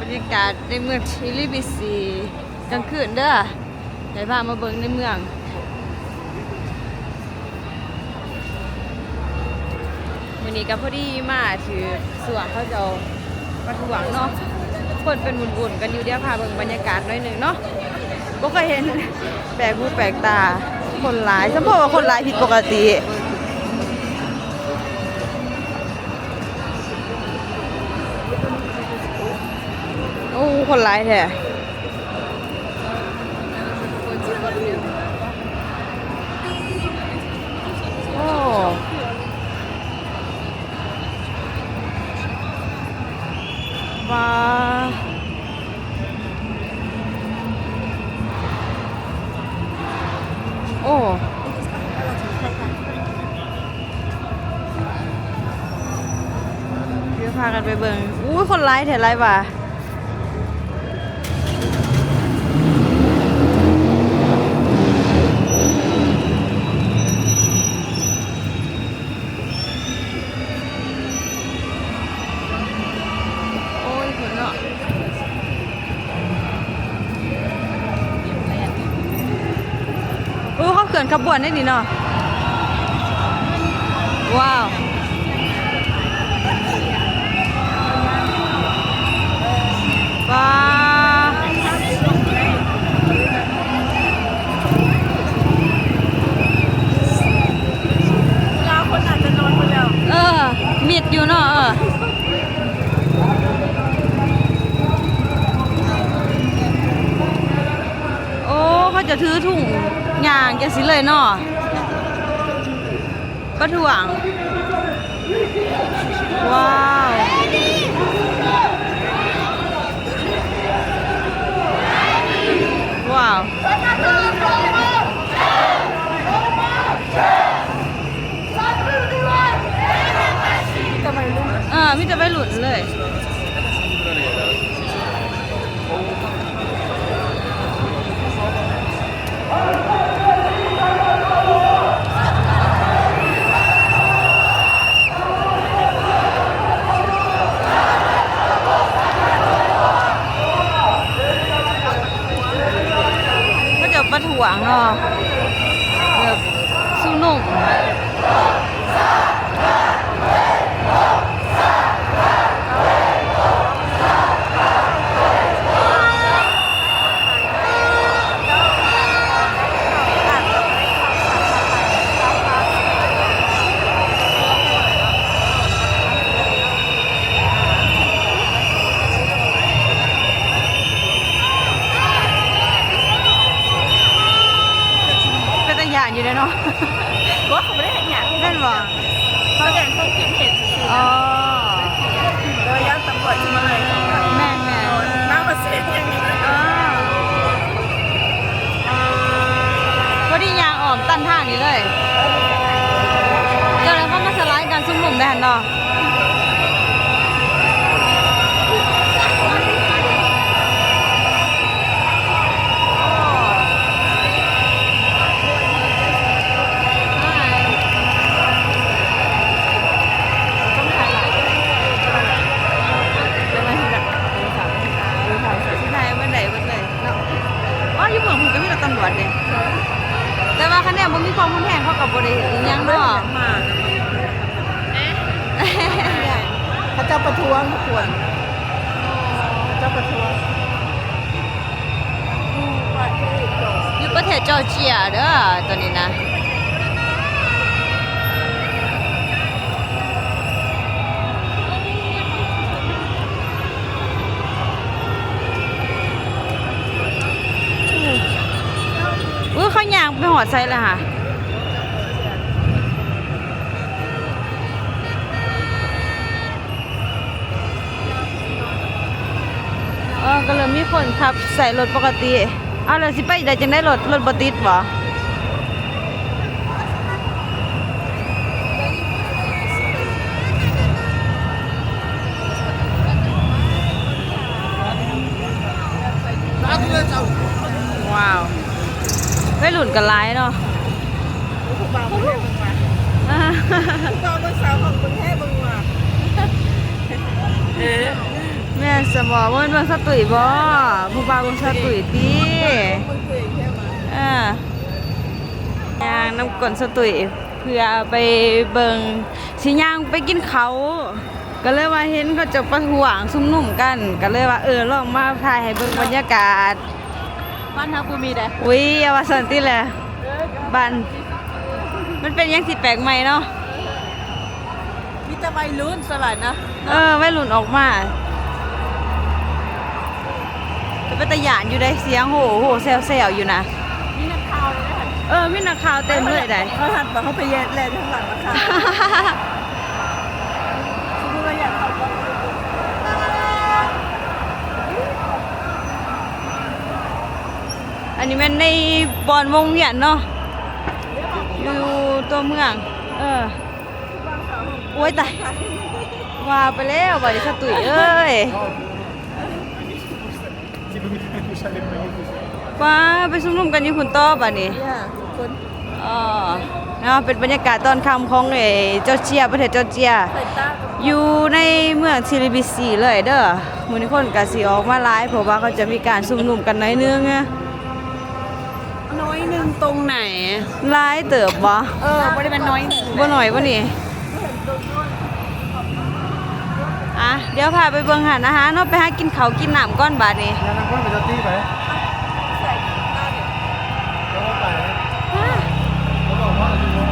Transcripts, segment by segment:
บรรยากาศในเมืองชิลิบิซีกลางคืนเด้อไหนพามาเบิ่งในเมืองวันนี้ก็พอดีมาถือสวนเขาจะเอาประถวงเนาะคนเป็นบุญๆกันอยู่เดียวพาเบิ่งบรรยากาศหน่อยหนึ่งเนาะก็เคยเห็นแปลกหูแปลกตาคนหลายฉันบอกว่าคนหลายผิดปกติ คนร้ายแท้โอ้ว้าโอ้เดี๋ยวพากันไปเบิ่งอุ้ยคนร้ายแท้ร้ายว่ะ โอ้ยผลเนาะ โอ้เขาเกินขบวนได้นี่เนาะว้าวว้าวเราคนอาจจะนอนไปแล้วเออมิดอยู่เนาะเออโอ้เขาจะถือถุง ยางแกสิเลยเนาะปะถ่วง ว้าวว้าวทำไมลูกเออมิจะไปหลุดเลย Oh. ประเทศจอร์เจียเด้อตอนนี้นะอุ้ยเขายางไปหอดไซเลยค่ะก็เลยมีคนขับใส่รถปกติ อ้าวแล้วสิไปได้จังได้รถรถบติดบ่ว้าวไม่หลุนกันร้ายเนาะผู้บ่าวคนแรกมึงมาผู้บ่าวคนสาวของคนแรกมึงมา แม่นสมอเมื่อเบิ่งสตุยบ่ผู้บ่าวเบิ่งสตุยติมันเคยแค่มาอ่าย่างน้ำกลนสตุยเพื่อไปเบิ่งสิย่างไปกินเขาวก็เลยว่าเห็นเขาจะประท้วงซุ่มนุ่มกัน ก็เลยว่าเออลองมาถ่ายให้เบิ่งบรรยากาศบ้านทางกูมีแต่อุ้ยอย่าว่าสันติแหละบ้านมันเป็นหยังสิแปลกใหม่เนาะมีแต่วัยรุ่นสลัดนะเออไว้หลุนออกมาจะ เป็นตะหยานอยู่ได้เสียงโหโหแซวแซวๆอยู่นะมีนักข่าวเลยนะเออมีนักข่าวเต็มเลยได้เขาหันมาเขาไปแย่แลนข้างหลังนะคะสมมติว่าอยากขับรถอันนี้แมันในบอนวงเวียนเนาะอยู่ตัวเมือง เออโอ้ยตายว่าไปแล้วบ่ได้สตุยเอ้ย ว้าไปซุ่มนุมกันอยู่คุณต่อบัดนี้เนี่ยคน อ๋อเนาะเป็นบรรยากาศตอนค่ำของเอเจ้าเจียประเทศเจ้าเจียใส่ตากับอยู่ในเมืองซิลิบิซีเลยเด้อมื้อนี้คนก็สิออกมาหลายเพราะว่าเขาจะมีการซุ่มนุมกันหน้อยนึงอะน้อยหนึ่งตรงไหน หลายเติบบ่เออไม่ได้เป็นน้อยหนึ่งบ่หน่อยบ่นี่ อะเดี๋ยวพาไปเบิ่งหาอาหารเนาะไปหากินข้าวกินน้ำก่อนบาดนี้แล้วนักว่าไปจะตีไปใส่ตาเนี่ยแล้วก็ไปแล้วบอกว่าจะรู้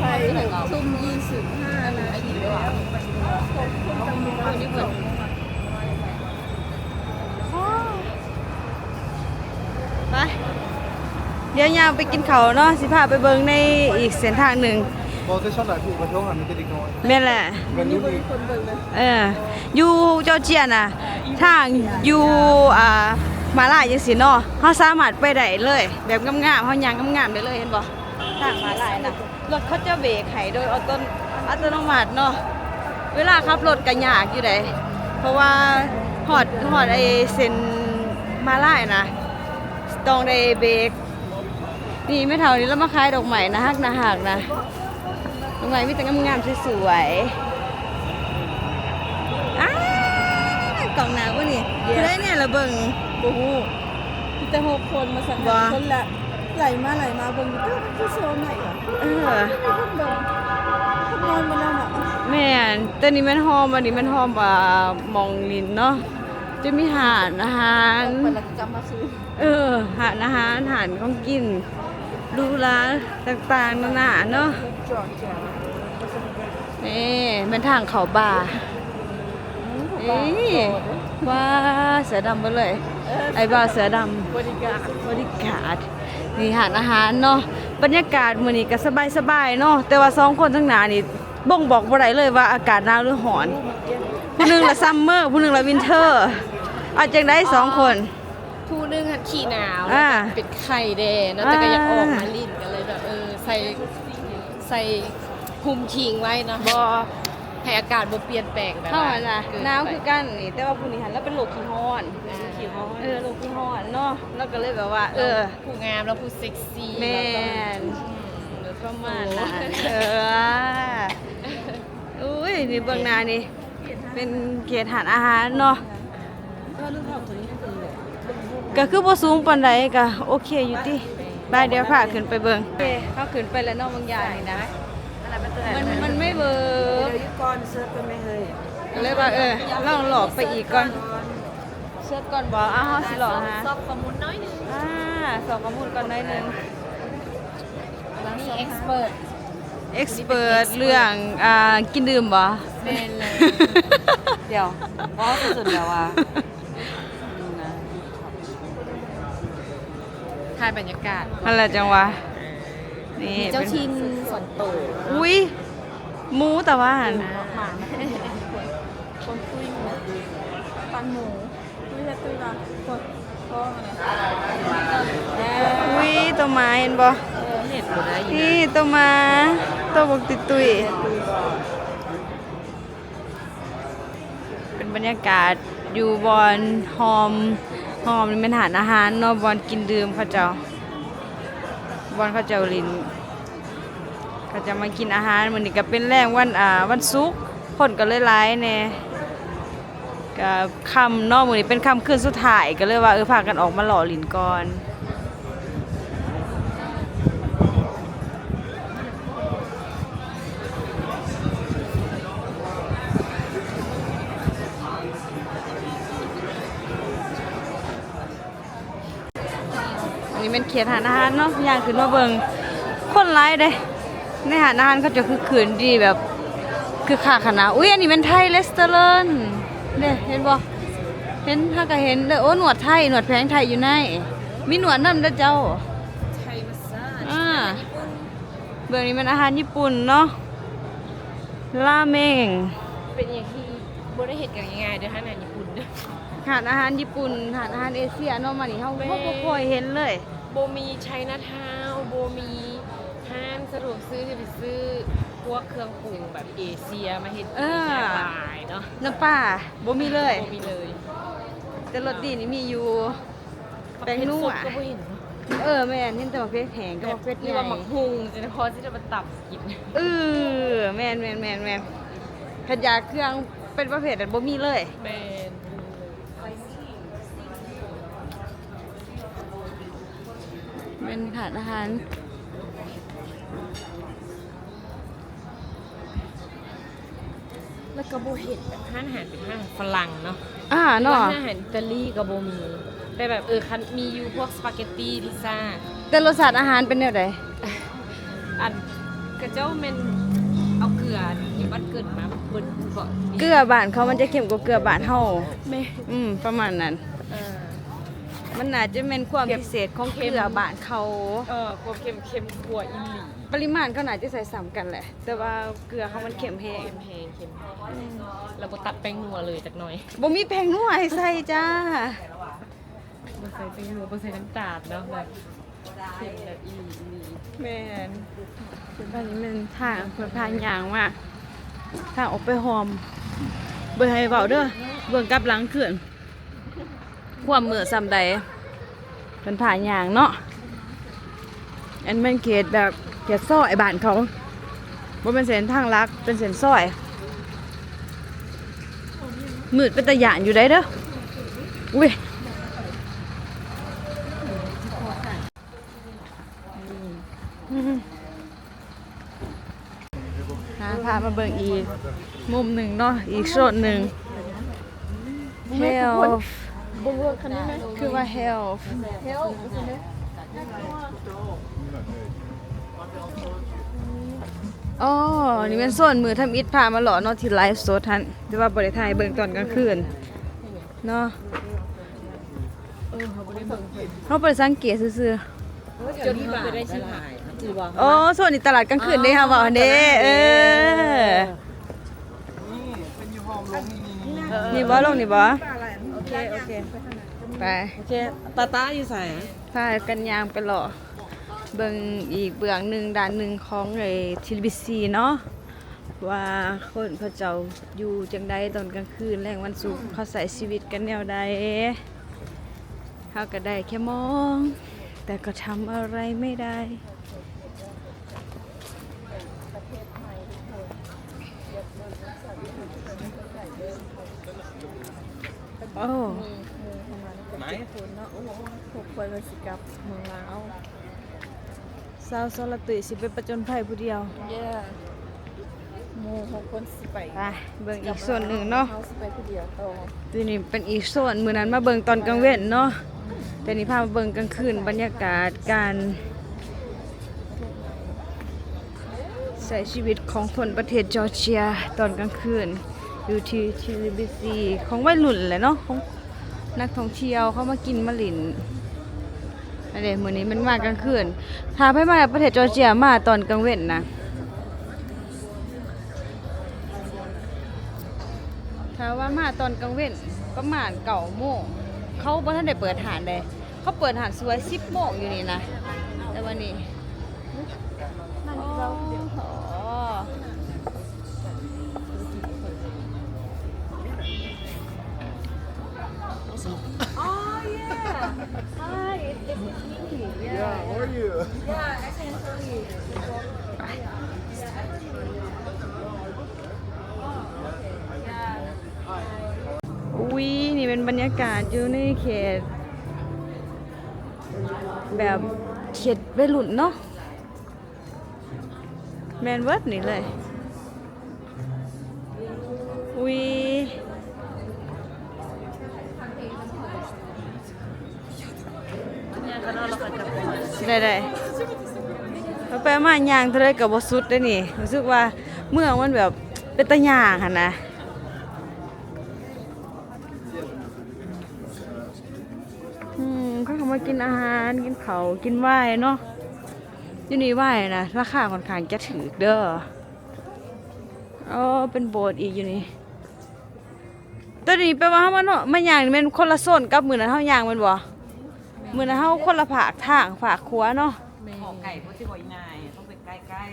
ไทยทุ่มยี่สิบห้านาทีแล้วไป เดี๋ยวยาวไปกินข้าวเนาะสิพาไปเบิ่งในอีกเส้นทางหนึ่งบอกจะชอบหลายผู้กระทงอะมีแต่เด็กน้อยแม่นแหละ มันรู้ดีคนเบิ่งเลยเอออยู่เจ้าเจียน่ะทางอยู่อ่ามาลายจังซี่เนาะเฮาสามารถไปได้เลย แบบงามๆเฮาย่างงามๆได้เลยเห็นบ่ทางมาลายน่ะรถเขาจะเบรกให้โดยอัตโนอัตโนมัติเนาะเวลาขับรถก็ยากอยู่ได้เพราะว่าฮอดฮอดไอ้เส้นมาลายน่ะต้องได้เบรก นี่ไม่เท่านี้แล้วมาขายดอกไม้นะฮักนะฮักนะดอกไม้มีแต่งามๆสวยๆอ้ากล่องหนาวะนี่คือได้เนี่ยระเบิงโอ้โหมีแต่หกคนมาสั่งคนละไหลมาไหลมาเบิงก็คือโซนไหนอะเออคนนอนมาแล้วอะแม่นแต่นี่มันหอมอันนี้มันหอมว่ามองลินเนาะจะมีหาดอาหารเปิดล้วจะมาซื้อเออ หาดอาหารอาหารของกิน ดูร้านต่างๆนานาเนาะจอดจอดนี่เป็นทางเขาบ่านี่ว้าเสือดำไปเลย ไอ้บ่าวเสือดำบริการบริการนี่หารอาหารเนาะบรรยากาศมื้อนี้ก็สบายๆเนาะแต่ว่าสองคนทั้งหน้านี่บ่งบอกบ่ได้เลยว่าอากาศหนาวหรือร้อนผู้หนึงละซัมเมอร์ผู้หนึงละวินเทอร์เอาจังได้สองคน ผู้หนึงหัดขี่หนาวอ่าเป็นไข่แดงเนอะแต่ก็ยังออกมาอ่าลิ้นกันเลยแบบเออใส่ใส่หุมคิงไว้เนาะบ่ให้อากาศบ่เปลี่ยนแปลงแบบเฮาว่าอะล่ะเกิหนาวไปคือกันนี่แต่ว่าผู้นี้หันแล้วเป็นโรคขี้ร้อนขี้ฮ้อนเออโรคขี้ร้อนเนาะแล้วก็เลยแบบว่า เออ ผู้งามแล้วผู้เซ็กซี่แม่นแล้วก็ประมาณนั้นเอออุ้ยนี่เบื้องหน้านี่เป็นเกียรติหารอาหารเนาะ ก็คือบ่ สูงปานใดก็โอเคอยู่ติบายเดี๋ยวพาขึ้นไปเบิ่งโอเคเฮาขึ้นไปแล้วเนาะบางอย่างนี่นะ มันมันไม่เวิร์กเดี๋ยวยุก่อนเซิร์ฟกันไม่เฮ้ยก็เลยว่าเออลองหลอกไปอีกก่อนเชิดก่อนบ่อ้าวเฮาสิหลอกฮะซอบข้อมูลน้อยหนึงอ่าสอบข้อมูลก่อนหน่อยหนึงนี่เอ็กซ์เพิร์เอ็กซ์เปิดเรื่องอ่ากินดื่มบ่แม่นเลยเดี๋ยวเพราะสุดๆแล้วอะ ถ่ายบรรยากาศนั่นแหละจังหวะนี่เจ้าเป็นชินสวนโตอุ้ยหมูแต่ว่าหั่นหมาคนคุยหมูปันหมูคุยจะตุ้ยละคนพ่อมาเลยอุ้ยตัวหมาเห็นบ่เน็ตบ่ได้อยู่นี่ตัวหมาตัวบกติดตุยเป็นบรรยากาศอยู่บอนหอม หอมนี่เป็นอาหารอาหารนอบอนกินดื่มเขาเจ้าบอนเขาเจ้าลินเขาจะมากินอาหารมื้อนี้ก็เป็นแรงวันอ่าวันศุกร์คนก็เลยหลายแน่ก็ค่ำเนาะมื้อนี้เป็นค่ำคืนสุดท้ายก็เลยว่าเออพากันออกมาหล่อลินก่อน เป็นเขียนหานอาหารเนาะย่างขึ้นมาเบิงคนร้ายเด้ในหานอาหารเขาจะคือขืนดีแบบ คือขาขนาดอุ้ยอันนี้เป็นไทยเลสเตอร์เลนเด้เห็นบ่เห็นถ้าก็เห็นเด้อโอ้หนวดไทยหนวดแพงไทยอยู่ในมีหนวดนั่นเด้อเจ้าไทยมาซ่าอ่าเบื้องนี้เป็นอาหารญี่ปุ่นเนาะราเมงเป็นอย่างที่บ่ได้เห็นกันง่ายๆเด้อฮะในญี่ปุ่นเด้อหานอาหารญี่ปุ่นหานอาหารเอเชียเนาะมานี่เฮาแม่เฮาบ่ค่อยเห็นเลย โบมีไชน่าทาวน์โบมีห้างสะดวกซื้อที่ไปซื้อพวกเครื่องปรุงแบบเอเชียมาเฮ็ดเออ หลากหลายเนาะน้ำปลาบ่มีเลย โบมีเลยแต่รสดีนี่มีอยู่ แป้งนัวประเภทสดก็บ่เห็นเนาะเออแม่นเห็นแต่ว่าเพชรแห้งกับว่าเพชรใหนี่ญ่ว่าหมักฮุงจะพอที่จะมาตับกินเออแม่นแม่นแม่นแม่นขยาเครื่องเป็นประเภทอันบ่มีเลย แมน เป็นถาดอาหารแล้วก็โบเห็นแบบห้างอาหารเป็นห้างฝรั่งเนาะอ่าร้าเนาะนอาหารอิตาลีกับโบมีแต่แบบเออคันมีอยู่พวกสปาเกตตี้พิซซ่า แต่รสชาติอาหารเป็นแนวใดอันกระเจ้าเมนเอาเกลือที่บ้านเกิดมาเบิดก่อนเกลือบ้านเขามันจะเข้มกว่าเกลือบ้านเฮาแม่อืมประมาณนั้น เออ มันน่าจะเป็นความพิเศษของเกลือบ้านเขาเออความเค็มเค็มขัวอิหลีปริมาณเขาน่าจะใส่ซ้ำกันแหละ แต่ว่าเกลือเขามันเข้มแห้งเค็มแพงเค็มแพงเราบตัดแป้งนัวเลยจากหน่อยบ่มีแพงนัวให้ใส่จ้าบใส่แป้งนัวบใส่น้ำตาลเนาะแบบเค็มแบบอิหลีอิหลีแม่นคือบ้านนี้มันทางเพิ่นพานยางมากทางออกไปหอมเบิ่งให้เว้าเด้อเบิ่งกลับหลังขึ้น ความมือซ้ำใดเป็นผ่านยางเนาะอันเป็นเขตแบบเขตซอยบ้านเขาบ่เป็นเส้นทางลักเป็นเส้นซอยมืดเป็นตะหยานอยู่ได้เด้ออุ้ยอืมหาพามาเบิ่งอีก มุมหนึ่งเนาะอีกโซนหนึ่ง health บุ้งคันนี้ไหมคือว่า health เฮลคันนี้อ๋อ นี่เป็นโซนมือทำอิฐพามาหล่อเนาะที่ไลฟ์สดทันแต่ว่าบริไทยเบิ่งตอนกลางคืนเนาะเออเขาไม่ได้เบิ่งเพิ่นเขาไปสังเกตซื่อจนเขาไปได้ชิมหายจือว่าๆอ๋อโซนนี้ตลาดกลางคืนเด้ค่ะว่าเด้เออนี่เป็นยี่ห้อลงนี่นี่นี่บ่ลงนี่บ่โอ เคโอเคไปโอเคตาตาอยู่ใส่พากันยางไปหล่อเบิ่งอีกเบื้องหนึ่งด้านหนึ่งของไอ้ทีวีซีเนาะว่าคนเขาเจ้าอยู่จังใดตอนกลางคืนแรงวันศุกร์เขาใส่ชีวิตกันแนวใดเขาก็ได้แค่มอง แต่ก็ทำอะไรไม่ได้ โอ้ไหนคนเนาะโอ้โหหกคนเลยสิกับเมืองลาวสาวโซลตุยสิไปประจนภัยผู้เดียวเย้หมูหกคนสิไปไปเบิ่งอีกส่วนหนึ่งเนาะเขาสิไปคนเดียวโตตัวนี้เป็นอีกส่วนมือนั้นมาเบิ่งตอนกลางเว้นเนาะแต่นี่พามาเบิ่งกลางคืนบรรยากาศการใช้ชีวิตของคนประเทศจอร์เจียตอนกลางคืน อยู่ที่ทีวีบีซีของวัยรุ่นแหละเนาะของนักท่องเที่ยวเขามากินมาหลินอันเดมื้อนี้มันมากลางคืนถ้าไปมาประเทศจอร์เจียมาตอนกลางเว้นนะถ้าว่ามาตอนกลางเว้นประมาณเก่าโมงเขาบ่ทันได้เปิดหานเลยเขาเปิดหานสวยสิบโมงอยู่นี่นะแต่วันนี้ อุ้ยนี่เป็นบรรยากาศอยู่ในเขต แบบเขตวัยรุ่นเนาะแมนเวิร์ดนี่เลย อุ้ยเนี่ยก็นอนแล้วก็จะปวดได้ได้ มาย่างเท่าไรกับบสุดได้นี่รู้สึกว่าเมืองมันแบบเป็นตะย่างค่ะนะอืมเขาก็มากินอาหารกินเขากินไหวเนาะยู่นี่ไวน์นะราคาค่อนข้างจะถือเด้ออ๋อเป็นโบสถ์อีกอยู่นี่ตัวนี้แปลว่าเฮามาเนาะมาย่างนี่แมันคนละโซนกับมือนั้นเฮาย่างมันบ่มือนั้นเฮาคนละภาคทางภาคครัวเนาะ ไก่เพราะที่บ่อยง่ายต้องเป็นใกล้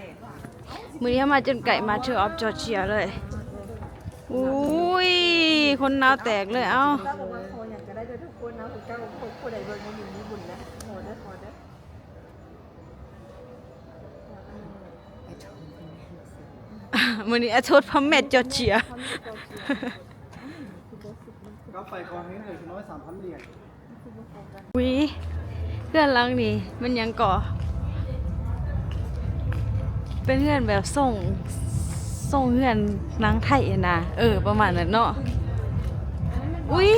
มือนี้มาจนไก่มาเธอออฟจอร์เจียเลย อุ้ย คนนาวแตกเลยเอ้าๆถ้าบอกว่าขออยากจะได้ด้วยทุกคนนะผมกล้าบอกคนผู้ใดเบิ่งมาอยู่นี่บุญนะขอได้ขอได้มือนี้อาโทษพระแม่จอร์เจีย ก็ไฟกองนี้หนึ่งร้อยสามพันเหรียญอุ้ยเพื่อนหลังนี่มันยังก่อ เป็นเพื่อนแบบส่งส่งเพื่อนหนังไทยอะนะเออ ประมาณนั้นเนาะอุ้ย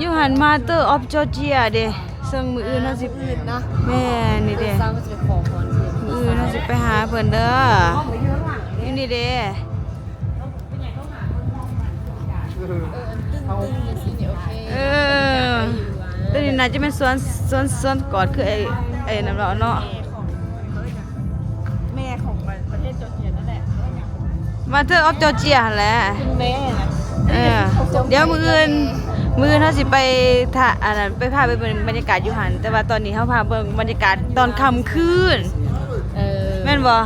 ยูหันมาเตอร์ออฟจอร์เจียเด้ซึ่งมืออื่นน่าสิอื่นนะแม่นี่เด้สร้างก็จะไปขอพรเพื่อนมืออื่นน่าสิไปหาเพิ่นเด้อนี่นี่เด้เอาเออตัวนี้น่าจะเป็นสวนสวนสวนกอดคือไอ้ไอ้น้ำร้อนเนาะ มาเธอออฟจอร์เจียหั่นแหละคุณแม่นะเออเดี๋ยวมืออื่นมืออื่นเขาสิไปถ่าอันนั้นไปพาไปเบิ่งบรรยากาศอยู่หันแต่ว่าตอนนี้เขาพาเบิ่งบรรยากาศตอนค่ำคืนเออแม่นบ่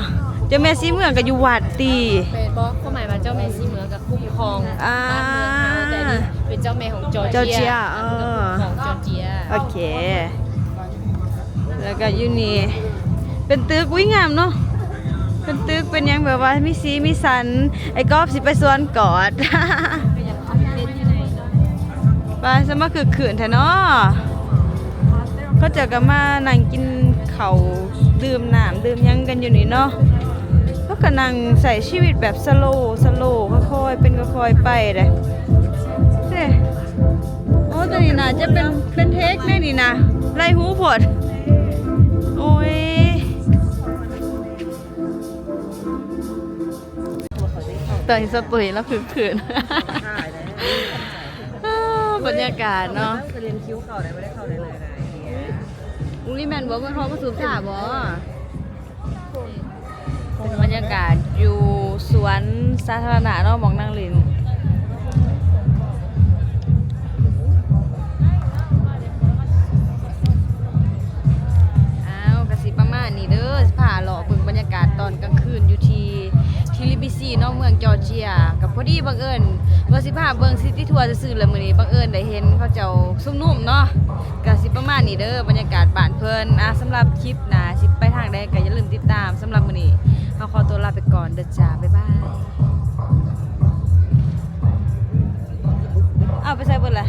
เจ้าแม่ซีเมืองก็อยู่วัดตี เป็นบอกความหมายว่าเจ้าแม่ซีเหมืองกับคุ้มครองอ่า บ้านเมืองเฮาแต่นี่เป็นเจ้าแม่ของจอร์จอร์เจีเจียยเออของจอร์เจียโอเค แล้วก็อยู่นี่เป็นตึกวิ่งงามเนาะ เป็นตึกเป็นยังแบบว่ามีสีมีสัน ไอ้กอฟสิไปสวนกอดไปสมาคือขืนแท้เนาะเขาเจะกันมานั่งกินเขาวดื่มน้ำดื่มยังกันอยู่นี่เนาะเขาก็นั่งใส่ชีวิตแบบสโลว์สโลว์ค่อยๆเป็นค่อยๆไปเลยเด้โอ้ตัวนี้น่าจะเป็นเป็นเทคแน่นี่นะไล่หูผด ตอนนี้สตุยแล้วคือขืนถ่ายเลยบรรยากาศเนาะจะเรียนคิ้วเข่าได้ไม่ได้เข่าได้เลยนะอุ้ยแมนบอกว่าเขามาสูบสาบ่เป็นบรรยากาศอยู่สวนสาธารณะเนาะหมองนางลิน บังเอิญว่าสิพาเบิ่งซิตี้ทัวร์ซื่อๆแล้วมื้อนี้บังเอิญได้เห็นเขาเจ้าซุ่มนุ่มเนาะกะสิประมาณนี้เด้อบรรยากาศบ้านเพิ่นอะสำหรับคลิปหน้าสิไปทางใดก็อย่าลืมติดตามสำหรับมื้อนี้เฮาขอตัวลาไปก่อนเด้อจ้าบ๊ายบายอ้าไปใส่เบิดล่ะ